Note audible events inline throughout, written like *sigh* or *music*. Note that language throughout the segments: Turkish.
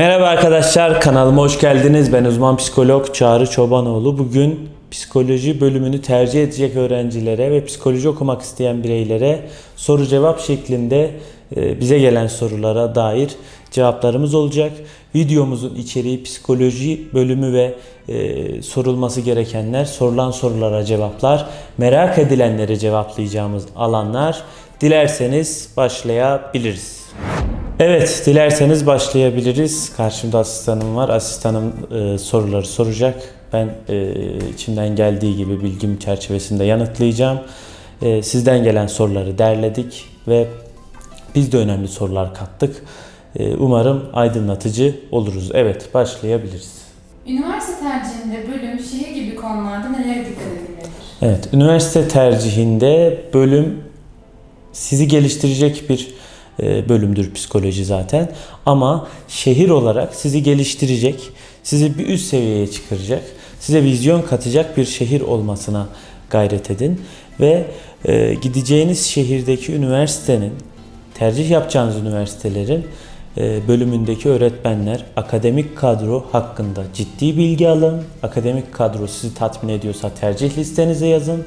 Merhaba arkadaşlar, kanalıma hoş geldiniz. Ben uzman psikolog Çağrı Çobanoğlu. Bugün psikoloji bölümünü tercih edecek öğrencilere ve psikoloji okumak isteyen bireylere soru cevap şeklinde e, bize gelen sorulara dair cevaplarımız olacak. Videomuzun içeriği psikoloji bölümü ve e, sorulması gerekenler, sorulan sorulara cevaplar, merak edilenleri cevaplayacağımız alanlar. Dilerseniz başlayabiliriz. Evet, dilerseniz başlayabiliriz. Karşımda asistanım var. Asistanım e, soruları soracak. Ben e, içimden geldiği gibi bilgim çerçevesinde yanıtlayacağım. E, sizden gelen soruları derledik ve biz de önemli sorular kattık. E, umarım aydınlatıcı oluruz. Evet, başlayabiliriz. Üniversite tercihinde bölüm, şehir gibi konularda nelere dikkat edilmelidir? Evet, üniversite tercihinde bölüm sizi geliştirecek bir bölümdür psikoloji zaten. Ama şehir olarak sizi geliştirecek, sizi bir üst seviyeye çıkaracak, size vizyon katacak bir şehir olmasına gayret edin. Ve e, gideceğiniz şehirdeki üniversitenin, tercih yapacağınız üniversitelerin e, bölümündeki öğretmenler, akademik kadro hakkında ciddi bilgi alın. Akademik kadro sizi tatmin ediyorsa tercih listenize yazın.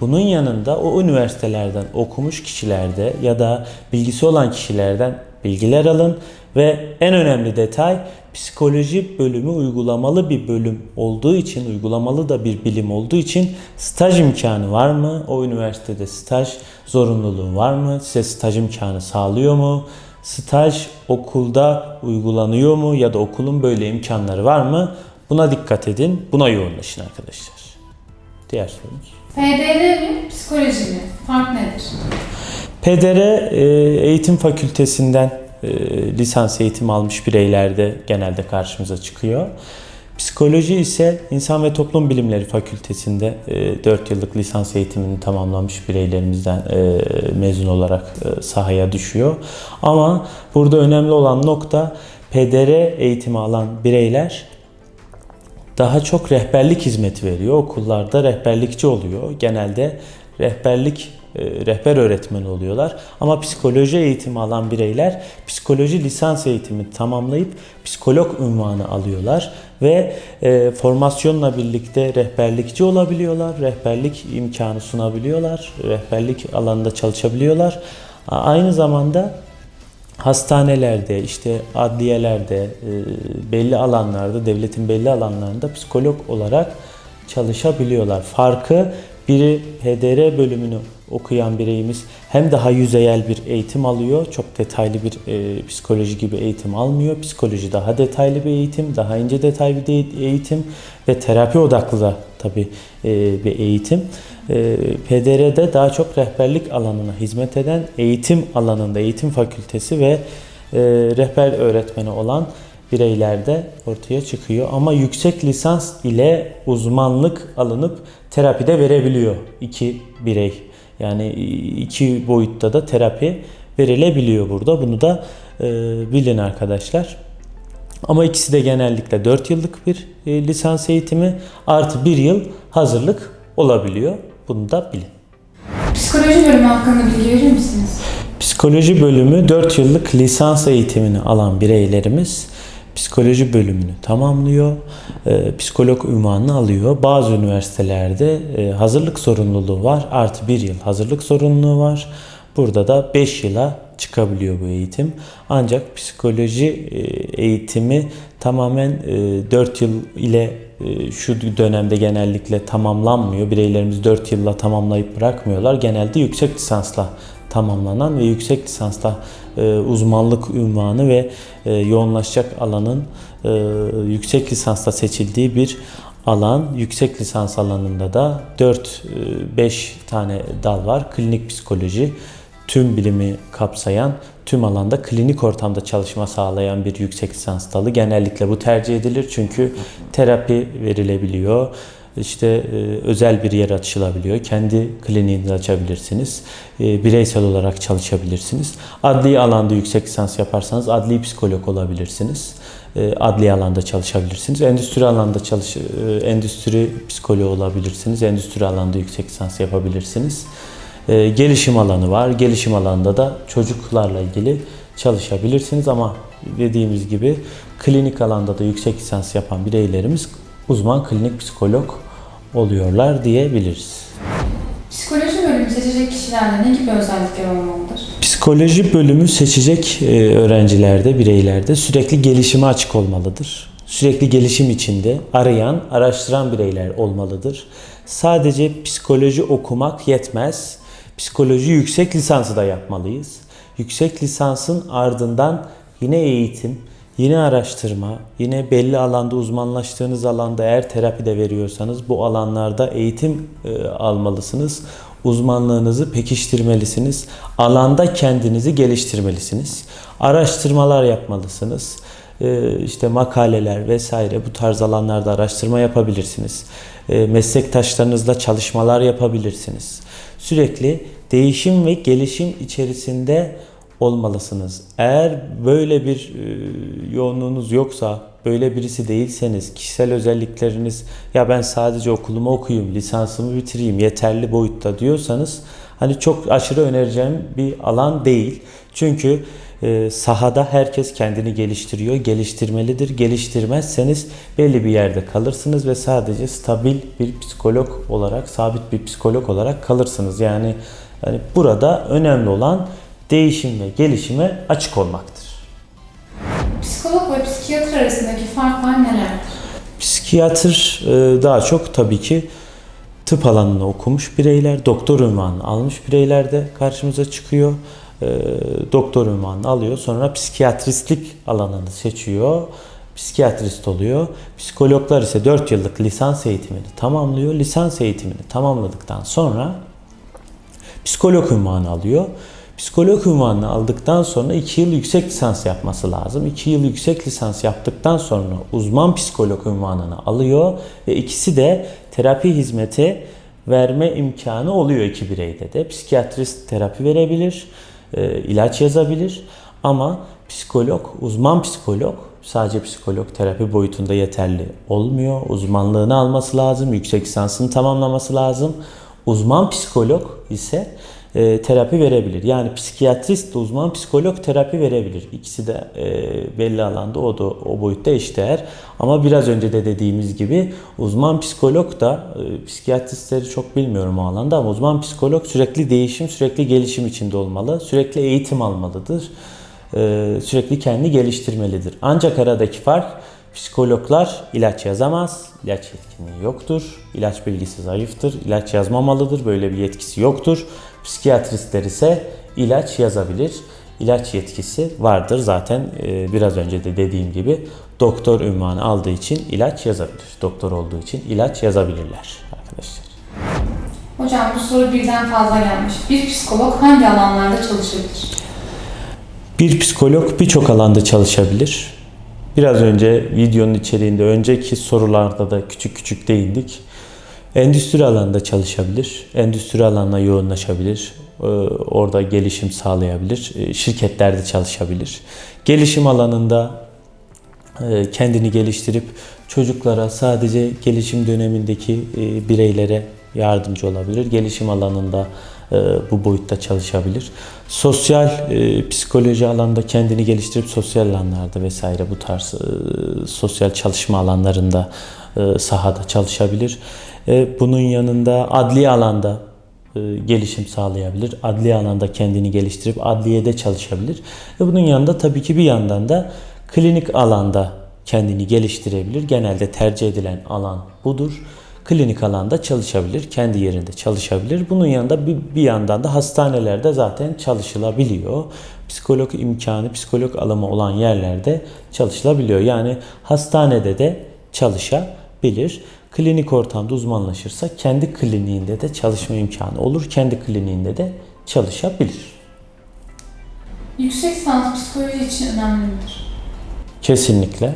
Bunun yanında o üniversitelerden okumuş kişilerde ya da bilgisi olan kişilerden bilgiler alın ve en önemli detay psikoloji bölümü uygulamalı bir bölüm olduğu için, uygulamalı da bir bilim olduğu için staj imkanı var mı? O üniversitede staj zorunluluğu var mı? Size staj imkanı sağlıyor mu? Staj okulda uygulanıyor mu ya da okulun böyle imkanları var mı? Buna dikkat edin. Buna yoğunlaşın arkadaşlar. Diğer sorumuz. PDR mi, psikoloji mi? Fark nedir? PDR e, eğitim fakültesinden e, lisans eğitimi almış bireylerde genelde karşımıza çıkıyor. Psikoloji ise İnsan ve Toplum Bilimleri Fakültesinde 4 yıllık lisans eğitimini tamamlamış bireylerimizden e, mezun olarak e, sahaya düşüyor. Ama burada önemli olan nokta PDR eğitimi alan bireyler daha çok rehberlik hizmeti veriyor. Okullarda rehberlikçi oluyor. Genelde rehberlik e, rehber öğretmeni oluyorlar. Ama psikoloji eğitimi alan bireyler psikoloji lisans eğitimi tamamlayıp psikolog unvanı alıyorlar ve e, formasyonla birlikte rehberlikçi olabiliyorlar. Rehberlik imkanı sunabiliyorlar. Rehberlik alanında çalışabiliyorlar. Aynı zamanda hastanelerde, işte adliyelerde, e, belli alanlarda, devletin belli alanlarında psikolog olarak çalışabiliyorlar. Farkı biri HDR bölümünü okuyan bireyimiz hem daha yüzeyel bir eğitim alıyor, çok detaylı bir e, psikoloji gibi eğitim almıyor. Psikoloji daha detaylı bir eğitim, daha ince detaylı bir eğitim ve terapi odaklı da tabii e, bir eğitim. E, PDR'de daha çok rehberlik alanına hizmet eden eğitim alanında, eğitim fakültesi ve e, rehber öğretmeni olan bireylerde ortaya çıkıyor. Ama yüksek lisans ile uzmanlık alınıp terapide verebiliyor iki birey. Yani iki boyutta da terapi verilebiliyor burada. Bunu da e, bilin arkadaşlar. Ama ikisi de genellikle 4 yıllık bir e, lisans eğitimi artı 1 yıl hazırlık olabiliyor. Bunu da bilin. Psikoloji bölümü hakkında bilgi verir misiniz? Psikoloji bölümü 4 yıllık lisans eğitimini alan bireylerimiz psikoloji bölümünü tamamlıyor. E, psikolog ünvanını alıyor. Bazı üniversitelerde e, hazırlık sorumluluğu var. Artı 1 yıl hazırlık sorumluluğu var. Burada da 5 yıla çıkabiliyor bu eğitim. Ancak psikoloji e, eğitimi tamamen e, 4 yıl ile e, şu dönemde genellikle tamamlanmıyor. Bireylerimiz 4 yılla tamamlayıp bırakmıyorlar. Genelde yüksek lisansla tamamlanan ve yüksek lisansla e, uzmanlık ünvanı ve e, yoğunlaşacak alanın e, yüksek lisansla seçildiği bir alan. Yüksek lisans alanında da 4-5 tane dal var. Klinik psikoloji, tüm bilimi kapsayan, tüm alanda klinik ortamda çalışma sağlayan bir yüksek lisans dalı. Genellikle bu tercih edilir çünkü terapi verilebiliyor. İşte e, özel bir yer açılabiliyor. Kendi kliniğinizi açabilirsiniz. E, bireysel olarak çalışabilirsiniz. Adli alanda yüksek lisans yaparsanız adli psikolog olabilirsiniz. E, adli alanda çalışabilirsiniz. Endüstri alanda çalış, e, endüstri psikoloğu olabilirsiniz. Endüstri alanda yüksek lisans yapabilirsiniz. E, gelişim alanı var. Gelişim alanında da çocuklarla ilgili çalışabilirsiniz ama dediğimiz gibi klinik alanda da yüksek lisans yapan bireylerimiz uzman klinik psikolog oluyorlar diyebiliriz. Psikoloji bölümü seçecek kişilerde ne gibi özellikler olmalıdır? Psikoloji bölümü seçecek e, öğrencilerde, bireylerde sürekli gelişime açık olmalıdır. Sürekli gelişim içinde arayan, araştıran bireyler olmalıdır. Sadece psikoloji okumak yetmez. Psikoloji yüksek lisansı da yapmalıyız. Yüksek lisansın ardından yine eğitim, yine araştırma, yine belli alanda uzmanlaştığınız alanda eğer terapi de veriyorsanız bu alanlarda eğitim e, almalısınız. Uzmanlığınızı pekiştirmelisiniz. Alanda kendinizi geliştirmelisiniz. Araştırmalar yapmalısınız. E, işte makaleler vesaire bu tarz alanlarda araştırma yapabilirsiniz. E, meslektaşlarınızla çalışmalar yapabilirsiniz. Sürekli değişim ve gelişim içerisinde olmalısınız. Eğer böyle bir e, yoğunluğunuz yoksa, böyle birisi değilseniz, kişisel özellikleriniz ya ben sadece okulumu okuyayım, lisansımı bitireyim yeterli boyutta diyorsanız hani çok aşırı önereceğim bir alan değil. Çünkü e, sahada herkes kendini geliştiriyor, geliştirmelidir. Geliştirmezseniz belli bir yerde kalırsınız ve sadece stabil bir psikolog olarak, sabit bir psikolog olarak kalırsınız. Yani hani burada önemli olan değişim ve gelişime açık olmaktır. Psikolog ve psikiyatr arasındaki farklar nelerdir? Psikiyatr e, daha çok tabii ki tıp alanını okumuş bireyler, doktor unvanını almış bireyler de karşımıza çıkıyor. E, Doktor unvanını alıyor. Sonra psikiyatristlik alanını seçiyor. Psikiyatrist oluyor. Psikologlar ise 4 yıllık lisans eğitimini tamamlıyor. Lisans eğitimini tamamladıktan sonra psikolog unvanı alıyor. Psikolog unvanını aldıktan sonra 2 yıl yüksek lisans yapması lazım. 2 yıl yüksek lisans yaptıktan sonra uzman psikolog unvanını alıyor ve ikisi de terapi hizmeti verme imkanı oluyor iki bireyde de. Psikiyatrist terapi verebilir, e, ilaç yazabilir ama psikolog, uzman psikolog sadece psikolog terapi boyutunda yeterli olmuyor. Uzmanlığını alması lazım, yüksek lisansını tamamlaması lazım. Uzman psikolog ise e, terapi verebilir. Yani psikiyatrist de uzman psikolog terapi verebilir. İkisi de e, belli alanda o da o boyutta eşdeğer. Ama biraz önce de dediğimiz gibi uzman psikolog da e, psikiyatristleri çok bilmiyorum o alanda ama uzman psikolog sürekli değişim, sürekli gelişim içinde olmalı. Sürekli eğitim almalıdır. E, sürekli kendini geliştirmelidir. Ancak aradaki fark Psikologlar ilaç yazamaz, ilaç yetkinliği yoktur, ilaç bilgisi zayıftır, ilaç yazmamalıdır, böyle bir yetkisi yoktur. Psikiyatristler ise ilaç yazabilir, ilaç yetkisi vardır. Zaten e, biraz önce de dediğim gibi doktor ünvanı aldığı için ilaç yazabilir. Doktor olduğu için ilaç yazabilirler arkadaşlar. Hocam bu soru birden fazla gelmiş. Bir psikolog hangi alanlarda çalışabilir? Bir psikolog birçok alanda çalışabilir. Biraz önce videonun içeriğinde önceki sorularda da küçük küçük değindik. Endüstri alanında çalışabilir, endüstri alanına yoğunlaşabilir, Ee, orada gelişim sağlayabilir, Ee, şirketlerde çalışabilir. Gelişim alanında e, kendini geliştirip çocuklara sadece gelişim dönemindeki e, bireylere yardımcı olabilir. Gelişim alanında e, bu boyutta çalışabilir. Sosyal e, psikoloji alanında kendini geliştirip sosyal alanlarda vesaire bu tarz e, sosyal çalışma alanlarında e, sahada çalışabilir. E, bunun yanında adli alanda e, gelişim sağlayabilir. Adli alanda kendini geliştirip adliyede çalışabilir. Ve bunun yanında tabii ki bir yandan da klinik alanda kendini geliştirebilir. Genelde tercih edilen alan budur. Klinik alanda çalışabilir, kendi yerinde çalışabilir. Bunun yanında bir, bir yandan da hastanelerde zaten çalışılabiliyor. Psikolog imkanı, psikolog alımı olan yerlerde çalışılabiliyor. Yani hastanede de çalışabilir. Klinik ortamda uzmanlaşırsa kendi kliniğinde de çalışma imkanı olur. Kendi kliniğinde de çalışabilir. Yüksek lisans psikoloji için önemli midir? Kesinlikle.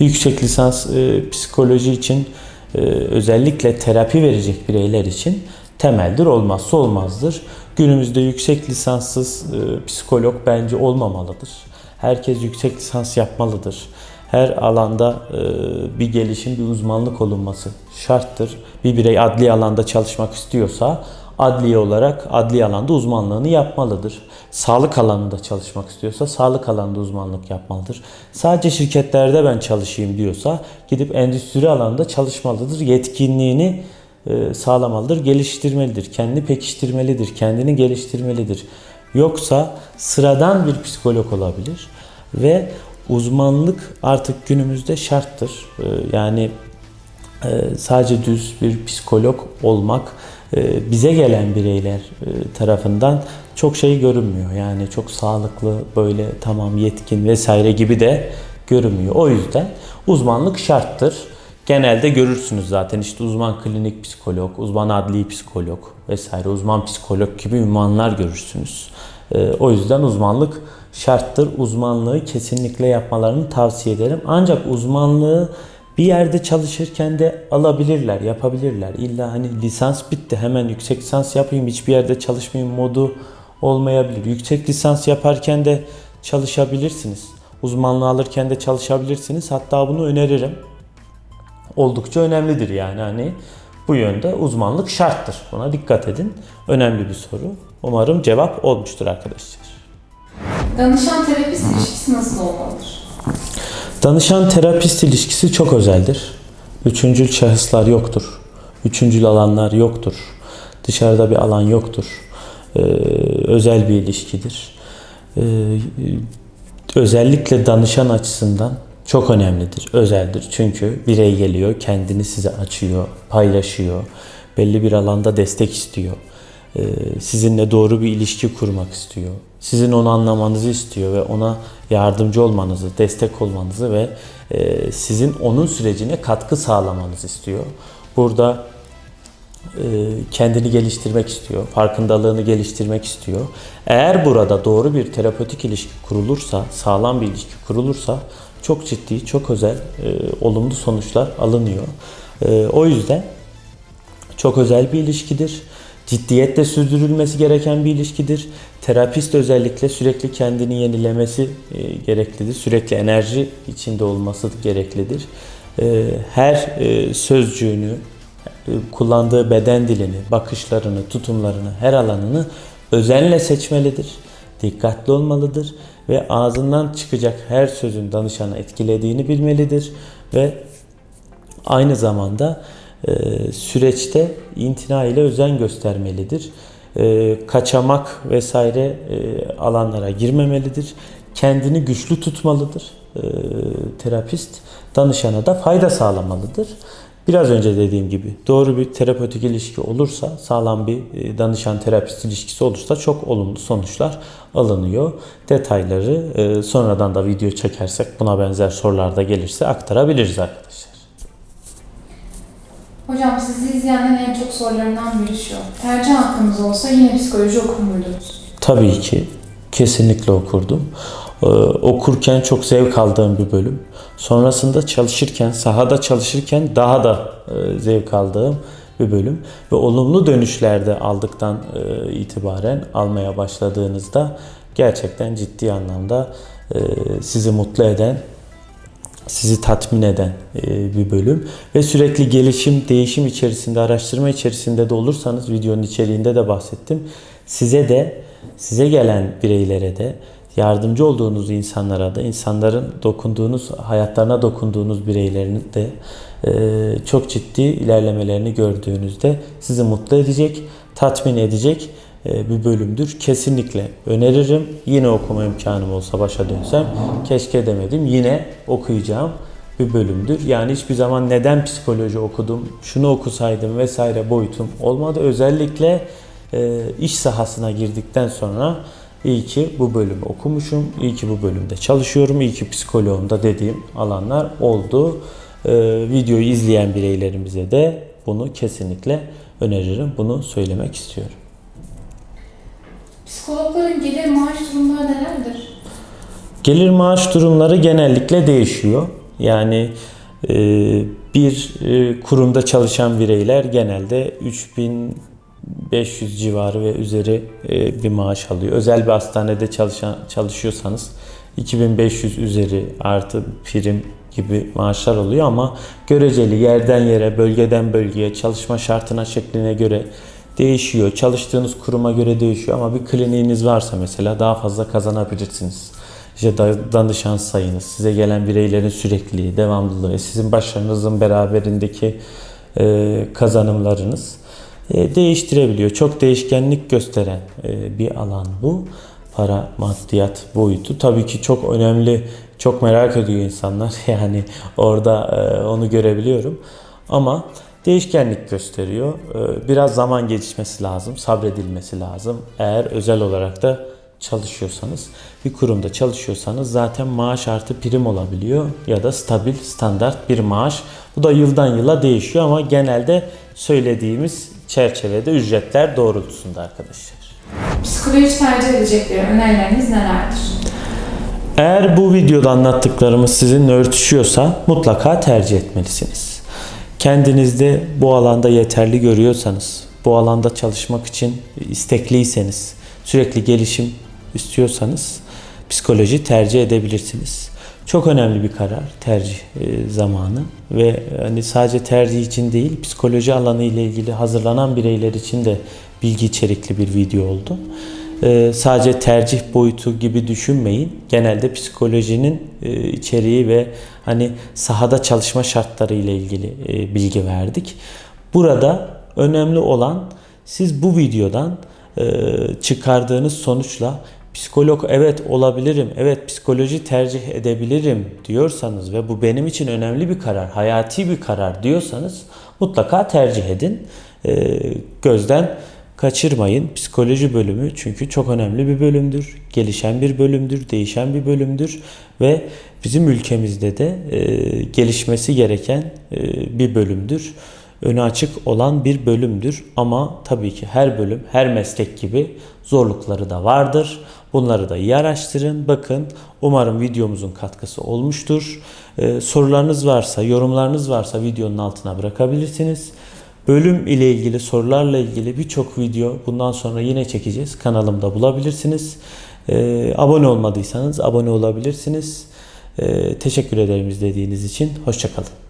Yüksek lisans e, psikoloji için e, özellikle terapi verecek bireyler için temeldir, olmazsa olmazdır. Günümüzde yüksek lisanssız e, psikolog bence olmamalıdır. Herkes yüksek lisans yapmalıdır. Her alanda e, bir gelişim, bir uzmanlık olunması şarttır. Bir birey adli alanda çalışmak istiyorsa adliye olarak adli alanda uzmanlığını yapmalıdır. Sağlık alanında çalışmak istiyorsa sağlık alanında uzmanlık yapmalıdır. Sadece şirketlerde ben çalışayım diyorsa gidip endüstri alanında çalışmalıdır. Yetkinliğini e, sağlamalıdır, geliştirmelidir. Kendini pekiştirmelidir, kendini geliştirmelidir. Yoksa sıradan bir psikolog olabilir ve uzmanlık artık günümüzde şarttır. E, Yani e, sadece düz bir psikolog olmak e, bize gelen bireyler e, tarafından çok şey görünmüyor. Yani çok sağlıklı böyle tamam yetkin vesaire gibi de görünmüyor. O yüzden uzmanlık şarttır. Genelde görürsünüz zaten işte uzman klinik psikolog, uzman adli psikolog vesaire uzman psikolog gibi ünvanlar görürsünüz. E, O yüzden uzmanlık şarttır. Uzmanlığı kesinlikle yapmalarını tavsiye ederim. Ancak uzmanlığı bir yerde çalışırken de alabilirler, yapabilirler. İlla hani lisans bitti hemen yüksek lisans yapayım hiçbir yerde çalışmayayım modu olmayabilir. Yüksek lisans yaparken de çalışabilirsiniz. Uzmanlığı alırken de çalışabilirsiniz. Hatta bunu öneririm. Oldukça önemlidir yani hani bu yönde uzmanlık şarttır. Buna dikkat edin. Önemli bir soru. Umarım cevap olmuştur arkadaşlar. Danışan terapist ilişkisi nasıl olmalıdır? Danışan terapist ilişkisi çok özeldir. Üçüncül şahıslar yoktur. Üçüncül alanlar yoktur. Dışarıda bir alan yoktur. Ee, özel bir ilişkidir. Ee, özellikle danışan açısından çok önemlidir, özeldir. Çünkü birey geliyor, kendini size açıyor, paylaşıyor, belli bir alanda destek istiyor. Ee, sizinle doğru bir ilişki kurmak istiyor. Sizin onu anlamanızı istiyor ve ona yardımcı olmanızı, destek olmanızı ve e, sizin onun sürecine katkı sağlamanızı istiyor. Burada e, kendini geliştirmek istiyor, farkındalığını geliştirmek istiyor. Eğer burada doğru bir terapötik ilişki kurulursa, sağlam bir ilişki kurulursa çok ciddi, çok özel, e, olumlu sonuçlar alınıyor. E, o yüzden çok özel bir ilişkidir. Ciddiyetle sürdürülmesi gereken bir ilişkidir. Terapist özellikle sürekli kendini yenilemesi e, gereklidir. Sürekli enerji içinde olması gereklidir. E, her e, sözcüğünü, kullandığı beden dilini, bakışlarını, tutumlarını, her alanını özenle seçmelidir. Dikkatli olmalıdır ve ağzından çıkacak her sözün danışanı etkilediğini bilmelidir ve aynı zamanda süreçte intina ile özen göstermelidir. E, kaçamak vesaire e, alanlara girmemelidir. Kendini güçlü tutmalıdır. E, terapist danışana da fayda sağlamalıdır. Biraz önce dediğim gibi doğru bir terapötik ilişki olursa, sağlam bir e, danışan terapist ilişkisi olursa çok olumlu sonuçlar alınıyor. Detayları e, sonradan da video çekersek buna benzer sorular da gelirse aktarabiliriz arkadaşlar. Hocam sizi izleyenlerin en çok sorularından biri şu. Tercih hakkınız olsa yine psikoloji okur muydunuz? Tabii ki kesinlikle okurdum. Ee, okurken çok zevk aldığım bir bölüm. Sonrasında çalışırken, sahada çalışırken daha da e, zevk aldığım bir bölüm. Ve olumlu dönüşlerde aldıktan e, itibaren almaya başladığınızda gerçekten ciddi anlamda e, sizi mutlu eden, sizi tatmin eden e, bir bölüm ve sürekli gelişim, değişim içerisinde, araştırma içerisinde de olursanız videonun içeriğinde de bahsettim. Size de size gelen bireylere de yardımcı olduğunuz insanlara da insanların dokunduğunuz hayatlarına dokunduğunuz bireylerin de e, çok ciddi ilerlemelerini gördüğünüzde sizi mutlu edecek, tatmin edecek bir bölümdür. Kesinlikle öneririm. Yine okuma imkanım olsa başa dönsem keşke demedim. Yine okuyacağım bir bölümdür. Yani hiçbir zaman neden psikoloji okudum, şunu okusaydım vesaire boyutum olmadı. Özellikle e, iş sahasına girdikten sonra iyi ki bu bölümü okumuşum, iyi ki bu bölümde çalışıyorum, iyi ki psikoloğumda dediğim alanlar oldu. E, videoyu izleyen bireylerimize de bunu kesinlikle öneririm. Bunu söylemek istiyorum. Psikologların gelir maaş durumları nelerdir? Gelir maaş durumları genellikle değişiyor. Yani e, bir e, kurumda çalışan bireyler genelde 3500 civarı ve üzeri e, bir maaş alıyor. Özel bir hastanede çalışan çalışıyorsanız 2500 üzeri artı prim gibi maaşlar oluyor ama göreceli yerden yere, bölgeden bölgeye, çalışma şartına, şekline göre değişiyor. Çalıştığınız kuruma göre değişiyor ama bir kliniğiniz varsa mesela daha fazla kazanabilirsiniz. İşte da- danışan sayınız, size gelen bireylerin sürekliliği, devamlılığı, sizin başarınızın beraberindeki e, kazanımlarınız e, değiştirebiliyor. Çok değişkenlik gösteren e, bir alan bu. Para, maddiyat boyutu. Tabii ki çok önemli, çok merak ediyor insanlar. *laughs* Yani orada e, onu görebiliyorum. Ama değişkenlik gösteriyor. E, Biraz zaman gelişmesi lazım, sabredilmesi lazım. Eğer özel olarak da çalışıyorsanız, bir kurumda çalışıyorsanız zaten maaş artı prim olabiliyor ya da stabil, standart bir maaş. Bu da yıldan yıla değişiyor ama genelde söylediğimiz çerçevede ücretler doğrultusunda arkadaşlar. Psikoloji tercih edecekleri önerileriniz nelerdir? Eğer bu videoda anlattıklarımız sizinle örtüşüyorsa mutlaka tercih etmelisiniz. Kendinizde bu alanda yeterli görüyorsanız, bu alanda çalışmak için istekliyseniz, sürekli gelişim istiyorsanız psikoloji tercih edebilirsiniz. Çok önemli bir karar tercih e, zamanı ve hani sadece tercih için değil psikoloji alanı ile ilgili hazırlanan bireyler için de bilgi içerikli bir video oldu. Ee, sadece tercih boyutu gibi düşünmeyin. Genelde psikolojinin e, içeriği ve hani sahada çalışma şartları ile ilgili e, bilgi verdik. Burada önemli olan siz bu videodan e, çıkardığınız sonuçla psikolog evet olabilirim, evet psikoloji tercih edebilirim diyorsanız ve bu benim için önemli bir karar, hayati bir karar diyorsanız mutlaka tercih edin. Gözden kaçırmayın. Psikoloji bölümü çünkü çok önemli bir bölümdür. Gelişen bir bölümdür, değişen bir bölümdür ve bizim ülkemizde de e, gelişmesi gereken e, bir bölümdür. Önü açık olan bir bölümdür ama tabii ki her bölüm, her meslek gibi zorlukları da vardır. Bunları da iyi araştırın. Bakın umarım videomuzun katkısı olmuştur. E, sorularınız varsa, yorumlarınız varsa videonun altına bırakabilirsiniz. Bölüm ile ilgili sorularla ilgili birçok video bundan sonra yine çekeceğiz. Kanalımda bulabilirsiniz. Ee, abone olmadıysanız abone olabilirsiniz. Ee, teşekkür ederim izlediğiniz için. Hoşçakalın.